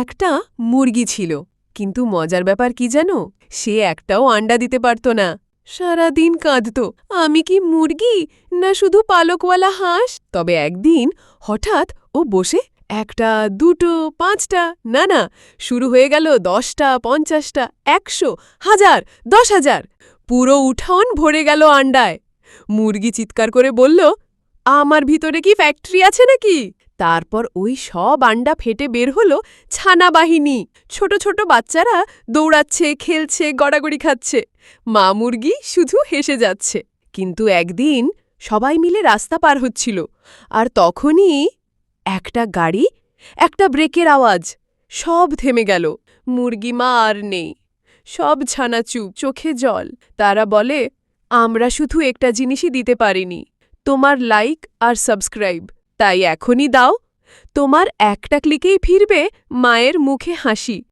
একটা মুরগি ছিল। কিন্তু মজার ব্যাপার কি জানো? সে একটাও আন্ডা দিতে পারত না। সারাদিন কাঁদত, আমি কি মুরগি না শুধু পালকওয়ালা হাঁস? তবে একদিন হঠাৎ ও বসে একটা, দুটো, পাঁচটা, না না, শুরু হয়ে গেল দশটা, পঞ্চাশটা, একশো, হাজার, দশ হাজার। পুরো উঠান ভরে গেল আন্ডায়। মুরগি চিৎকার করে বলল আমার ভিতরে কি ফ্যাক্টরি আছে নাকি? তারপর ওই সব আন্ডা ফেটে বের হলো ছানা বাহিনী। ছোট ছোট বাচ্চারা দৌড়াচ্ছে, খেলছে, গড়াগড়ি খাচ্ছে। মা মুরগি শুধু হেসে যাচ্ছে। কিন্তু একদিন সবাই মিলে রাস্তা পার হচ্ছিল। আর তখনই একটা গাড়ি, একটা ব্রেকের আওয়াজ, সব থেমে গেল। মুরগি মা আর নেই। সব ছানা চুপ, চোখে জল। তারা বলে, আমরা শুধু একটা জিনিসই দিতে পারিনি। তোমার লাইক আর সাবস্ক্রাইব তাই এখনই দাও তোমার একটা ক্লিকেই ফিরবে মায়ের মুখে হাসি